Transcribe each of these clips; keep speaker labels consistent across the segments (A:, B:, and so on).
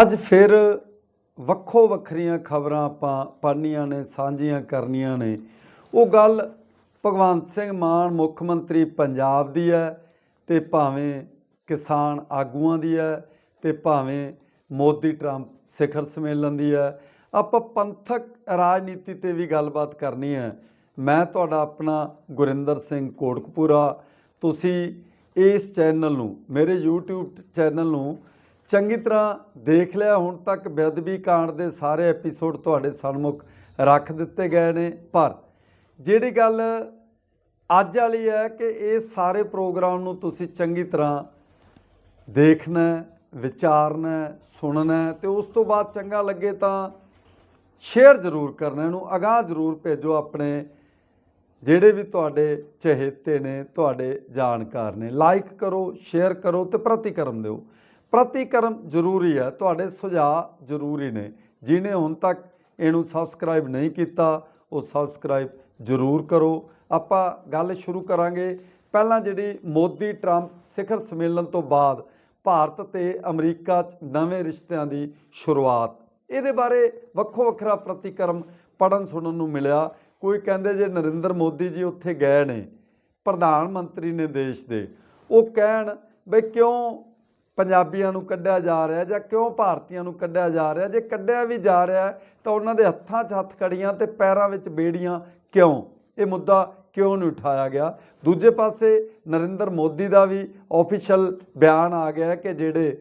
A: ਅੱਜ ਫਿਰ ਵੱਖੋ ਵੱਖਰੀਆਂ ਖਬਰਾਂ ਆਪਾਂ ਪੜ੍ਹਨੀਆਂ ਨੇ, ਸਾਂਝੀਆਂ ਕਰਨੀਆਂ ਨੇ। ਉਹ ਗੱਲ ਭਗਵੰਤ ਸਿੰਘ ਮਾਨ ਮੁੱਖ ਮੰਤਰੀ ਪੰਜਾਬ ਦੀ ਹੈ ਤੇ ਭਾਵੇਂ ਕਿਸਾਨ ਆਗੂਆਂ ਦੀ ਹੈ ਤੇ ਭਾਵੇਂ ਮੋਦੀ ਟਰੰਪ ਸਿਖਰ ਸੰਮੇਲਨ ਦੀ ਹੈ। ਆਪਾਂ ਪੰਥਕ ਰਾਜਨੀਤੀ ਤੇ ਵੀ ਗੱਲਬਾਤ ਕਰਨੀ ਹੈ। ਮੈਂ ਤੁਹਾਡਾ ਆਪਣਾ ਗੁਰਿੰਦਰ ਸਿੰਘ ਕੋਟਕਪੂਰਾ। ਤੁਸੀਂ ਇਸ ਚੈਨਲ ਨੂੰ, ਮੇਰੇ YouTube ਚੈਨਲ ਨੂੰ ਚੰਗੀ ਤਰ੍ਹਾਂ ਦੇਖ ਲਿਆ, ਹੁਣ ਤੱਕ ਬੇਅਦਬੀ ਕਾਂਡ ਦੇ ਸਾਰੇ ਐਪੀਸੋਡ ਤੁਹਾਡੇ ਸਾਹਮਣੇ ਰੱਖ ਦਿੱਤੇ ਗਏ ਨੇ। ਪਰ ਜਿਹੜੀ ਗੱਲ ਅੱਜ ਵਾਲੀ ਹੈ ਕਿ ਇਹ ਸਾਰੇ ਪ੍ਰੋਗਰਾਮ ਨੂੰ ਤੁਸੀਂ ਚੰਗੀ ਤਰ੍ਹਾਂ ਦੇਖਣਾ ਵਿਚਾਰਨਾ ਸੁਣਨਾ ਹੈ ਤੇ ਉਸ ਤੋਂ ਬਾਅਦ ਚੰਗਾ ਲੱਗੇ ਤਾਂ ਸ਼ੇਅਰ ਜ਼ਰੂਰ ਕਰਨਾ ਇਹਨੂੰ ਅਗਾਹ ਜ਼ਰੂਰ ਭੇਜੋ ਆਪਣੇ ਜਿਹੜੇ ਵੀ ਤੁਹਾਡੇ ਚਹੇਤੇ ਨੇ, ਤੁਹਾਡੇ ਜਾਣਕਾਰ ਨੇ। ਲਾਈਕ ਕਰੋ ਸ਼ੇਅਰ ਕਰੋ ਤੇ ਪ੍ਰਤੀਕਰਮ ਦਿਓ। ਪ੍ਰਤੀਕਰਮ ਜ਼ਰੂਰੀ ਹੈ, ਤੁਹਾਡੇ ਸੁਝਾਅ ਜ਼ਰੂਰੀ ਨੇ। ਜਿਨੇ ਹੁਣ ਤੱਕ ਇਹਨੂੰ ਸਬਸਕ੍ਰਾਈਬ ਨਹੀਂ ਕੀਤਾ, ਉਹ ਸਬਸਕ੍ਰਾਈਬ ਜ਼ਰੂਰ ਕਰੋ। ਆਪਾਂ ਗੱਲ ਸ਼ੁਰੂ ਕਰਾਂਗੇ। ਪਹਿਲਾਂ ਜਿਹੜੀ ਮੋਦੀ ਟਰੰਪ ਸਿਖਰ ਸੰਮੇਲਨ ਤੋਂ ਬਾਅਦ ਭਾਰਤ ਤੇ ਅਮਰੀਕਾ 'ਚ ਨਵੇਂ ਰਿਸ਼ਤਿਆਂ ਦੀ ਸ਼ੁਰੂਆਤ, ਇਹਦੇ ਬਾਰੇ ਵੱਖੋ ਵੱਖਰਾ ਪ੍ਰਤੀਕਰਮ ਪੜਨ ਸੁਣਨ ਨੂੰ ਮਿਲਿਆ। ਕੋਈ ਕਹਿੰਦੇ ਜੇ ਨਰਿੰਦਰ ਮੋਦੀ ਜੀ ਉੱਥੇ ਗਏ ਨੇ, ਪ੍ਰਧਾਨ ਮੰਤਰੀ ਨੇ ਦੇਸ਼ ਦੇ, ਉਹ ਕਹਿਣ ਬਈ ਕਿਉਂ ਪੰਜਾਬੀਆਂ ਨੂੰ ਕੱਢਿਆ ਜਾ ਰਿਹਾ ਜਾਂ ਕਿਉਂ ਭਾਰਤੀਆਂ ਨੂੰ ਕੱਢਿਆ ਜਾ ਰਿਹਾ? ਜੇ ਕੱਢਿਆ ਵੀ ਜਾ ਰਿਹਾ ਤਾਂ ਉਹਨਾਂ ਦੇ ਹੱਥਾਂ 'ਚ ਹੱਥ ਕੜੀਆਂ ਤੇ ਪੈਰਾਂ ਵਿੱਚ ਬੇੜੀਆਂ ਕਿਉਂ? ਇਹ ਮੁੱਦਾ ਕਿਉਂ ਨਹੀਂ ਉਠਾਇਆ ਗਿਆ? ਦੂਜੇ ਪਾਸੇ ਨਰਿੰਦਰ ਮੋਦੀ ਦਾ ਵੀ ਆਫੀਸ਼ੀਅਲ ਬਿਆਨ ਆ ਗਿਆ ਕਿ ਜਿਹੜੇ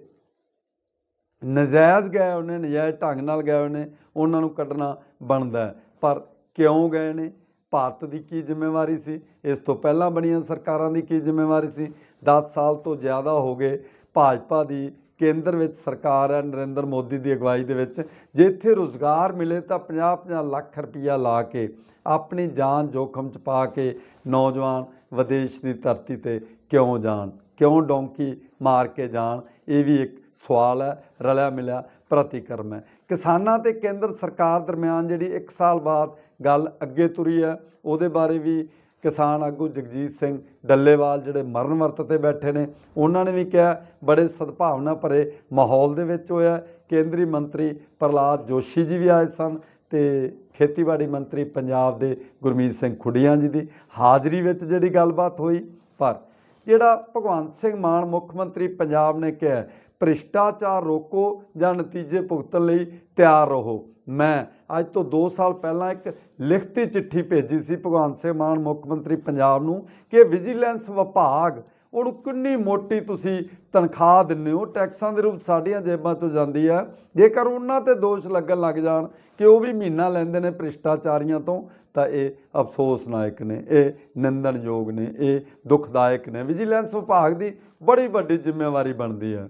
A: ਨਜਾਇਜ਼ ਗਏ ਉਹਨੇ ਨਜਾਇਜ਼ ਢੰਗ ਨਾਲ ਗਏ ਉਹਨੇ ਉਹਨਾਂ ਨੂੰ ਕੱਢਣਾ ਬਣਦਾ ਪਰ ਕਿਉਂ ਗਏ ਨੇ? ਭਾਰਤ ਦੀ ਕੀ ਜ਼ਿੰਮੇਵਾਰੀ ਸੀ? ਇਸ ਤੋਂ ਪਹਿਲਾਂ ਬਣੀਆਂ ਸਰਕਾਰਾਂ ਦੀ ਕੀ ਜ਼ਿੰਮੇਵਾਰੀ ਸੀ? 10 ਸਾਲ ਤੋਂ ਜ਼ਿਆਦਾ ਹੋ ਗਏ ਭਾਜਪਾ ਦੀ ਕੇਂਦਰ ਵਿੱਚ ਸਰਕਾਰ ਹੈ ਨਰਿੰਦਰ ਮੋਦੀ ਦੀ ਅਗਵਾਈ ਦੇ ਵਿੱਚ। ਜੇ ਇੱਥੇ ਰੋਜ਼ਗਾਰ ਮਿਲੇ ਤਾਂ 50-50 ਲੱਖ ਰੁਪਈਆ ਲਾ ਕੇ, ਆਪਣੀ ਜਾਨ ਜੋਖਮ 'ਚ ਪਾ ਕੇ ਨੌਜਵਾਨ ਵਿਦੇਸ਼ ਦੀ ਧਰਤੀ ਤੇ ਕਿਉਂ ਜਾਣ? ਕਿਉਂ ਡੋਂਕੀ ਮਾਰ ਕੇ ਜਾਣ? ਇਹ ਵੀ ਇੱਕ ਸਵਾਲ ਹੈ, ਰਲਿਆ ਮਿਲਿਆ ਪ੍ਰਤੀਕਰਮ ਹੈ। ਕਿਸਾਨਾਂ ਤੇ ਕੇਂਦਰ ਸਰਕਾਰ ਦਰਮਿਆਨ ਜਿਹੜੀ 1 ਸਾਲ ਬਾਅਦ ਗੱਲ ਅੱਗੇ ਤੁਰੀ ਹੈ, ਉਹਦੇ ਬਾਰੇ ਵੀ ਕਿਸਾਨ ਆਗੂ ਜਗਜੀਤ ਸਿੰਘ ਡੱਲੇਵਾਲ ਜਿਹੜੇ ਮਰਨ ਵਰਤ ਤੇ ਬੈਠੇ ਨੇ, ਉਹਨਾਂ ਨੇ ਵੀ ਕਿਹਾ, ਬੜੇ ਸਦਭਾਵਨਾ ਭਰੇ ਮਾਹੌਲ ਦੇ ਵਿੱਚ ਹੋਇਆ ਕੇਂਦਰੀ ਮੰਤਰੀ ਪ੍ਰਲਾਦ ਜੋਸ਼ੀ ਜੀ ਵੀ ਆਏ ਸਨ ਤੇ ਖੇਤੀਬਾੜੀ ਮੰਤਰੀ ਪੰਜਾਬ ਦੇ ਗੁਰਮੀਤ ਸਿੰਘ ਖੁੱਡੀਆਂ ਜੀ ਦੀ ਹਾਜ਼ਰੀ ਵਿੱਚ ਜਿਹੜੀ ਗੱਲਬਾਤ ਹੋਈ, ਪਰ ਜਿਹੜਾ ਭਗਵੰਤ ਸਿੰਘ ਮਾਨ ਮੁੱਖ ਮੰਤਰੀ ਪੰਜਾਬ ਨੇ ਕਿਹਾ ਭ੍ਰਿਸ਼ਟਾਚਾਰ ਰੋਕੋ ਜਾਂ ਨਤੀਜੇ ਭੁਗਤਣ ਲਈ ਤਿਆਰ ਰਹੋ। ਮੈਂ ਅੱਜ ਤੋਂ 2 ਸਾਲ ਪਹਿਲਾਂ ਇੱਕ ਲਿਖਤੀ ਚਿੱਠੀ ਭੇਜੀ ਸੀ ਭਗਵੰਤ ਸਿੰਘ ਮਾਨ ਮੁੱਖ ਮੰਤਰੀ ਪੰਜਾਬ ਨੂੰ ਕਿ ਵਿਜੀਲੈਂਸ ਵਿਭਾਗ ਉਹਨੂੰ ਕਿੰਨੀ ਮੋਟੀ ਤੁਸੀਂ ਤਨਖਾਹ ਦਿੰਦੇ ਹੋ? ਟੈਕਸਾਂ ਦੇ ਰੂਪ ਸਾਡੀਆਂ ਜੇਬਾਂ ਤੋਂ ਜਾਂਦੀ ਹੈ ਜੇਕਰ ਉਹਨਾਂ ਤੇ ਦੋਸ਼ ਲੱਗਣ ਲੱਗ ਜਾਣ ਕਿ ਉਹ ਵੀ ਮਹੀਨਾ ਲੈਂਦੇ ਨੇ ਭ੍ਰਿਸ਼ਟਾਚਾਰੀਆਂ ਤੋਂ, ਤਾਂ ਇਹ ਅਫਸੋਸਨਾਇਕ ਨੇ, ਇਹ ਨਿੰਦਣਯੋਗ ਨੇ, ਇਹ ਦੁਖਦਾਇਕ ਨੇ। ਵਿਜੀਲੈਂਸ ਵਿਭਾਗ ਦੀ ਬੜੀ ਵੱਡੀ ਜ਼ਿੰਮੇਵਾਰੀ ਬਣਦੀ ਹੈ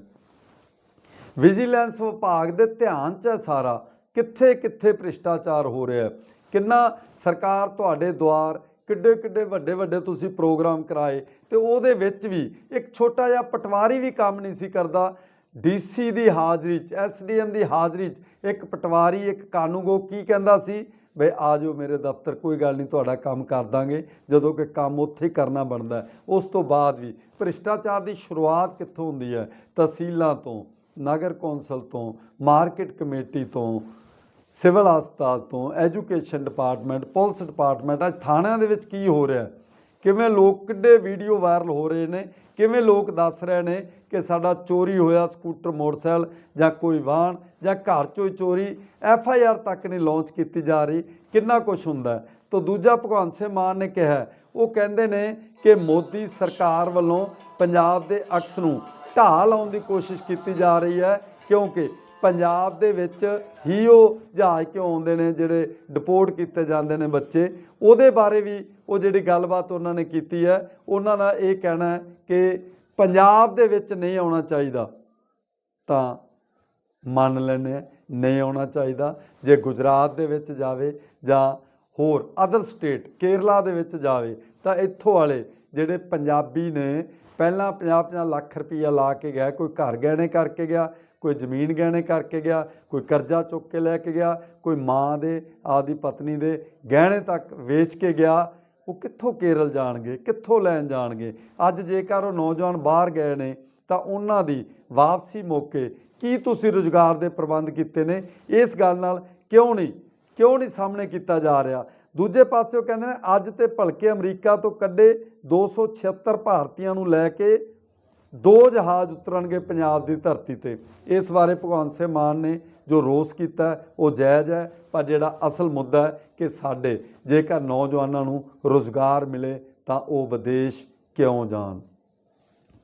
A: ਵਿਜੀਲੈਂਸ ਵਿਭਾਗ ਦੇ ਧਿਆਨ 'ਚ ਹੈ ਸਾਰਾ ਕਿੱਥੇ ਕਿੱਥੇ ਭ੍ਰਿਸ਼ਟਾਚਾਰ ਹੋ ਰਿਹਾ ਹੈ। ਕਿੰਨਾ ਸਰਕਾਰ ਤੁਹਾਡੇ ਦੁਆਰ ਕਿੱਡੇ ਕਿੱਡੇ ਵੱਡੇ ਵੱਡੇ ਤੁਸੀਂ ਪ੍ਰੋਗਰਾਮ ਕਰਾਏ ਤੇ ਉਹਦੇ ਵਿੱਚ ਵੀ ਇੱਕ ਛੋਟਾ ਜਿਹਾ ਪਟਵਾਰੀ ਵੀ ਕੰਮ ਨਹੀਂ ਸੀ ਕਰਦਾ। ਡੀਸੀ ਦੀ ਹਾਜ਼ਰੀ 'ਚ, ਐਸਡੀਐਮ ਦੀ ਹਾਜ਼ਰੀ 'ਚ ਇੱਕ ਪਟਵਾਰੀ, ਇੱਕ ਕਾਨੂੰਗੋ ਕੀ ਕਹਿੰਦਾ ਸੀ, ਬਈ ਆ ਜਾਓ ਮੇਰੇ ਦਫ਼ਤਰ, ਕੋਈ ਗੱਲ ਨਹੀਂ, ਤੁਹਾਡਾ ਕੰਮ ਕਰ ਦਾਂਗੇ, ਜਦੋਂ ਕਿ ਕੰਮ ਉੱਥੇ ਕਰਨਾ ਬਣਦਾ ਉਸ ਤੋਂ ਬਾਅਦ ਵੀ ਭ੍ਰਿਸ਼ਟਾਚਾਰ ਦੀ ਸ਼ੁਰੂਆਤ ਕਿੱਥੋਂ ਹੁੰਦੀ ਹੈ? ਤਹਿਸੀਲਾਂ ਤੋਂ, ਨਗਰ ਕੌਂਸਲ ਤੋਂ, ਮਾਰਕੀਟ ਕਮੇਟੀ ਤੋਂ, ਸਿਵਲ ਹਸਪਤਾਲ ਤੋਂ, ਐਜੂਕੇਸ਼ਨ ਡਿਪਾਰਟਮੈਂਟ, ਪੁਲਿਸ ਡਿਪਾਰਟਮੈਂਟ, ਅੱਜ ਥਾਣਿਆਂ ਦੇ ਵਿੱਚ ਕੀ ਹੋ ਰਿਹਾ ਕਿਵੇਂ ਲੋਕ ਕਿੱਡੇ ਵੀਡੀਓ ਵਾਇਰਲ ਹੋ ਰਹੇ ਨੇ, ਕਿਵੇਂ ਲੋਕ ਦੱਸ ਰਹੇ ਨੇ ਕਿ ਸਾਡਾ ਚੋਰੀ ਹੋਇਆ ਸਕੂਟਰ, ਮੋਟਰਸਾਈਕਲ ਜਾਂ ਕੋਈ ਵਾਹਨ ਜਾਂ ਘਰ ਚੋਂ ਹੀ ਚੋਰੀ, ਐਫ ਆਈ ਆਰ ਤੱਕ ਨਹੀਂ ਲਾਂਚ ਕੀਤੀ ਜਾ ਰਹੀ, ਕਿੰਨਾ ਕੁਝ ਹੁੰਦਾ ਤਾਂ ਦੂਜਾ ਭਗਵੰਤ ਸਿੰਘ ਮਾਨ ਨੇ ਕਿਹਾ ਉਹ ਕਹਿੰਦੇ ਨੇ ਕਿ ਮੋਦੀ ਸਰਕਾਰ ਵੱਲੋਂ ਪੰਜਾਬ ਦੇ ਅਕਸ ਨੂੰ ਢਾਹ ਲਾਉਣ ਦੀ ਕੋਸ਼ਿਸ਼ ਕੀਤੀ ਜਾ ਰਹੀ ਹੈ, ਕਿਉਂਕਿ ਪੰਜਾਬ ਦੇ ਵਿੱਚ ਹੀ ਉਹ ਜਹਾਜ਼ ਕਿਉਂ ਆਉਂਦੇ ਨੇ, ਜਿਹੜੇ ਡਿਪੋਰਟ ਕੀਤੇ ਜਾਂਦੇ ਨੇ ਬੱਚੇ, ਉਹਦੇ ਬਾਰੇ ਵੀ ਉਹ ਜਿਹੜੀ ਗੱਲਬਾਤ ਉਹਨਾਂ ਨੇ ਕੀਤੀ ਹੈ, ਉਹਨਾਂ ਦਾ ਇਹ ਕਹਿਣਾ ਹੈ ਕਿ ਪੰਜਾਬ ਦੇ ਵਿੱਚ ਨਹੀਂ ਆਉਣਾ ਚਾਹੀਦਾ, ਤਾਂ ਮੰਨ ਲੈਂਦੇ ਹਾਂ ਨਹੀਂ ਆਉਣਾ ਚਾਹੀਦਾ। ਜੇ ਗੁਜਰਾਤ ਦੇ ਵਿੱਚ ਜਾਵੇ ਜਾਂ ਹੋਰ ਅਦਰ ਸਟੇਟ ਕੇਰਲਾ ਦੇ ਵਿੱਚ ਜਾਵੇ, ਤਾਂ ਇੱਥੋਂ ਵਾਲੇ ਜਿਹੜੇ ਪੰਜਾਬੀ ਨੇ, ਪਹਿਲਾਂ 50-50 ਲੱਖ ਰੁਪਈਆ ਲਾ ਕੇ ਗਿਆ, ਕੋਈ ਘਰ ਗਹਿਣੇ ਕਰਕੇ ਗਿਆ, ਕੋਈ ਜ਼ਮੀਨ ਗਹਿਣੇ ਕਰਕੇ ਗਿਆ, ਕੋਈ ਕਰਜ਼ਾ ਚੁੱਕ ਕੇ ਲੈ ਕੇ ਗਿਆ, ਕੋਈ ਮਾਂ ਦੇ, ਆਪਦੀ ਪਤਨੀ ਦੇ ਗਹਿਣੇ ਤੱਕ ਵੇਚ ਕੇ ਗਿਆ ਉਹ ਕਿੱਥੋਂ ਕੇਰਲ ਜਾਣਗੇ, ਕਿੱਥੋਂ ਲੈਣ ਜਾਣਗੇ? ਅੱਜ ਜੇਕਰ ਉਹ ਨੌਜਵਾਨ ਬਾਹਰ ਗਏ ਨੇ, ਤਾਂ ਉਹਨਾਂ ਦੀ ਵਾਪਸੀ ਮੌਕੇ ਕੀ ਤੁਸੀਂ ਰੁਜ਼ਗਾਰ ਦੇ ਪ੍ਰਬੰਧ ਕੀਤੇ ਨੇ? ਇਸ ਗੱਲ ਨਾਲ ਕਿਉਂ ਨਹੀਂ ਕਿਉਂ ਨਹੀਂ ਸਾਹਮਣੇ ਕੀਤਾ ਜਾ ਰਿਹਾ? ਦੂਜੇ ਪਾਸੇ ਉਹ ਕਹਿੰਦੇ ਨੇ, ਅੱਜ ਤੇ ਭਲਕੇ ਅਮਰੀਕਾ ਤੋਂ ਕੱਢੇ 276 ਭਾਰਤੀਆਂ ਨੂੰ ਲੈ ਕੇ ਦੋ ਜਹਾਜ਼ ਉਤਰਨਗੇ ਪੰਜਾਬ ਦੀ ਧਰਤੀ ਤੇ। ਇਸ ਬਾਰੇ ਭਗਵੰਤ ਸਿੰਘ ਮਾਨ ਨੇ ਜੋ ਰੋਸ ਕੀਤਾ ਉਹ ਜਾਇਜ਼ ਹੈ, ਪਰ ਜਿਹੜਾ ਅਸਲ ਮੁੱਦਾ ਹੈ ਕਿ ਸਾਡੇ ਜੇਕਰ ਨੌਜਵਾਨਾਂ ਨੂੰ ਰੋਜ਼ਗਾਰ ਮਿਲੇ, ਤਾਂ ਉਹ ਵਿਦੇਸ਼ ਕਿਉਂ ਜਾਣ?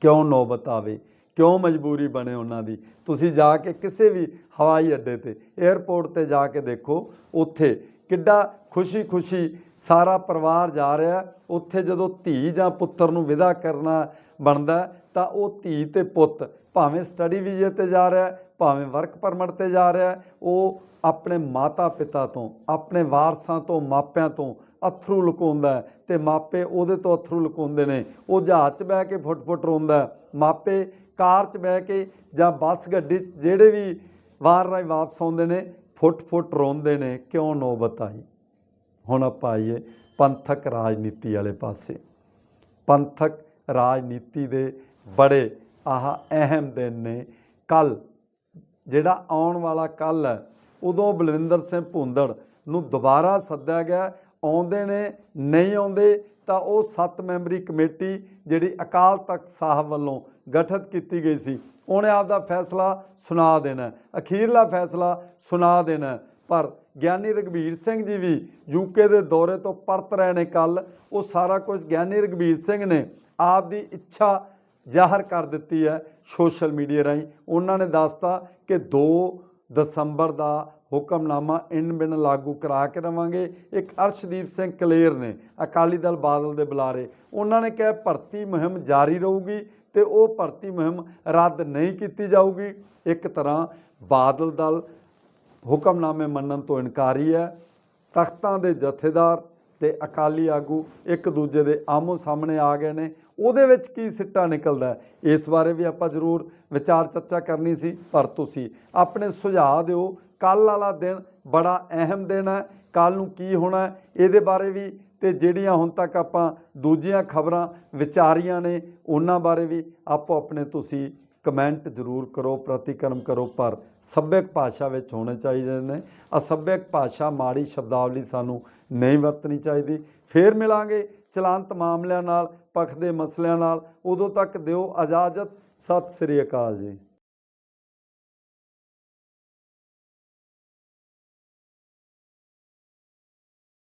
A: ਕਿਉਂ ਨੌਬਤ ਆਵੇ? ਕਿਉਂ ਮਜਬੂਰੀ ਬਣੇ ਉਹਨਾਂ ਦੀ? ਤੁਸੀਂ ਜਾ ਕੇ ਕਿਸੇ ਵੀ ਹਵਾਈ ਅੱਡੇ ਤੇ 에ਅਰਪੋਰਟ ਤੇ ਜਾ ਕੇ ਦੇਖੋ, ਉੱਥੇ ਕਿੱਡਾ ਖੁਸ਼ੀ-ਖੁਸ਼ੀ ਸਾਰਾ ਪਰਿਵਾਰ ਜਾ ਰਿਹਾ ਉੱਥੇ ਜਦੋਂ ਧੀ ਜਾਂ ਪੁੱਤਰ ਨੂੰ ਵਿਦਾ ਕਰਨਾ ਬਣਦਾ ਤਾਂ ਉਹ ਧੀ ਤੇ ਪੁੱਤ ਭਾਵੇਂ ਸਟੱਡੀ ਵੀਜ਼ੇ ਤੇ ਜਾ ਰਿਹਾ ਭਾਵੇਂ ਵਰਕ ਪਰਮਿਟ ਤੇ ਜਾ ਰਿਹਾ ਉਹ ਆਪਣੇ ਮਾਤਾ ਪਿਤਾ ਤੋਂ, ਆਪਣੇ ਵਾਰਸਾਂ ਤੋਂ, ਮਾਪਿਆਂ ਤੋਂ ਅਥਰੂ ਲੁਕਾਉਂਦਾ ਹੈ ਤੇ ਮਾਪੇ ਉਹਦੇ ਤੋਂ ਅਥਰੂ ਲੁਕਾਉਂਦੇ ਨੇ। ਉਹ ਜਹਾਜ਼ 'ਚ ਬਹਿ ਕੇ ਫੁੱਟ-ਫੁੱਟ ਰੋਂਦਾ ਮਾਪੇ ਕਾਰ 'ਚ ਬਹਿ ਕੇ ਜਾਂ ਬੱਸ ਗੱਡੀ 'ਚ ਜਿਹੜੇ ਵੀ ਵਾਰ ਰਾਈ ਵਾਪਸ ਆਉਂਦੇ ਨੇ, ਫੁੱਟ-ਫੁੱਟ ਰੋਂਦੇ ਨੇ। ਕਿਉਂ ਨੌਬਤ ਆਈ ਹੁਣ ਆਪਾਂ ਆਈਏ ਪੰਥਕ ਰਾਜਨੀਤੀ ਵਾਲੇ ਪਾਸੇ। ਪੰਥਕ ਰਾਜਨੀਤੀ ਦੇ ਬੜੇ ਆਹ ਅਹਿਮ ਦਿਨ ਨੇ। ਕੱਲ ਜਿਹੜਾ ਆਉਣ ਵਾਲਾ ਕੱਲ ਹੈ, ਉਦੋਂ ਬਲਵਿੰਦਰ ਸਿੰਘ ਭੁੰਦੜ ਨੂੰ ਦੁਬਾਰਾ ਸੱਦਿਆ ਗਿਆ। ਆਉਂਦੇ ਨੇ, ਨਹੀਂ ਆਉਂਦੇ, ਤਾਂ ਉਹ ਸੱਤ ਮੈਂਬਰੀ ਕਮੇਟੀ ਜਿਹੜੀ ਅਕਾਲ ਤਖਤ ਸਾਹਿਬ ਵੱਲੋਂ ਗਠਿਤ ਕੀਤੀ ਗਈ ਸੀ, ਉਹਨੇ ਆਪਦਾ ਫੈਸਲਾ ਸੁਣਾ ਦੇਣਾ ਅਖੀਰਲਾ ਫੈਸਲਾ ਸੁਣਾ ਦੇਣਾ ਪਰ ਗਿਆਨੀ ਰਗਵੀਰ ਸਿੰਘ ਜੀ ਵੀ ਯੂਕੇ ਦੇ ਦੌਰੇ ਤੋਂ ਪਰਤ ਰਹੇ ਨੇ ਕੱਲ ਉਹ ਸਾਰਾ ਕੁਝ ਗਿਆਨੀ ਰਗਵੀਰ ਸਿੰਘ ਨੇ ਆਪ ਦੀ ਇੱਛਾ ਜ਼ਾਹਰ ਕਰ ਦਿੱਤੀ ਹੈ ਸੋਸ਼ਲ ਮੀਡੀਆ ਰਾਹੀਂ। ਉਹਨਾਂ ਨੇ ਦੱਸਤਾ ਕਿ 2 ਦਸੰਬਰ ਦਾ ਹੁਕਮਨਾਮਾ ਇਨ ਬਿਨ ਲਾਗੂ ਕਰਾ ਕੇ ਰਵਾਂਗੇ ਇੱਕ ਅਰਸ਼ਦੀਪ ਸਿੰਘ ਕਲੇਰ ਨੇ ਅਕਾਲੀ ਦਲ ਬਾਦਲ ਦੇ ਬੁਲਾਰੇ। ਉਹਨਾਂ ਨੇ ਕਿਹਾ ਭਰਤੀ ਮੁਹਿੰਮ ਜਾਰੀ ਰਹੂਗੀ ਤੇ ਉਹ ਭਰਤੀ ਮੁਹਿੰਮ ਰੱਦ ਨਹੀਂ ਕੀਤੀ ਜਾਊਗੀ। ਇੱਕ ਤਰ੍ਹਾਂ ਬਾਦਲ ਦਲ ਹੁਕਮਨਾਮੇ ਮੰਨਣ ਤੋਂ ਇਨਕਾਰੀ ਹੈ। ਤਖਤਾਂ ਦੇ ਜਥੇਦਾਰ ਤੇ ਅਕਾਲੀ ਆਗੂ ਇੱਕ ਦੂਜੇ ਦੇ ਆਮੋ ਸਾਹਮਣੇ ਆ ਗਏ ਨੇ। ਉਹਦੇ ਵਿੱਚ ਕੀ ਸਿੱਟਾ ਨਿਕਲਦਾ ਇਸ ਬਾਰੇ ਵੀ ਆਪਾਂ ਜ਼ਰੂਰ ਵਿਚਾਰ ਚਰਚਾ ਕਰਨੀ ਸੀ, ਪਰ ਤੁਸੀਂ ਆਪਣੇ ਸੁਝਾਅ ਦਿਓ। ਕੱਲ ਵਾਲਾ ਦਿਨ ਬੜਾ ਅਹਿਮ ਦਿਨ ਹੈ। ਕੱਲ ਨੂੰ ਕੀ ਹੋਣਾ ਇਹਦੇ ਬਾਰੇ ਵੀ ਤੇ ਜਿਹੜੀਆਂ ਹੁਣ ਤੱਕ ਆਪਾਂ ਦੂਜੀਆਂ ਖਬਰਾਂ, ਵਿਚਾਰੀਆਂ ਨੇ, ਉਹਨਾਂ ਬਾਰੇ ਵੀ ਆਪੋ ਆਪਣੇ ਤੁਸੀਂ ਕਮੈਂਟ ਜ਼ਰੂਰ ਕਰੋ, ਪ੍ਰਤੀਕਰਮ ਕਰੋ, ਪਰ ਸੱਭਿਅਕ ਭਾਸ਼ਾ ਵਿੱਚ ਹੋਣੇ ਚਾਹੀਦੇ ਨੇ। ਅਸੱਭਿਅਕ ਭਾਸ਼ਾ ਮਾੜੀ ਸ਼ਬਦਾਵਲੀ ਸਾਨੂੰ ਨਹੀਂ ਵਰਤਣੀ ਚਾਹੀਦੀ। ਫੇਰ ਮਿਲਾਂਗੇ ਚਲਾਂਤ ਮਾਮਲਿਆਂ ਨਾਲ, ਪੱਖ ਦੇ ਮਸਲਿਆਂ ਨਾਲ। ਉਦੋਂ ਤੱਕ ਦਿਓ ਇਜਾਜ਼ਤ। ਸਤਿ ਸ੍ਰੀ ਅਕਾਲ ਜੀ।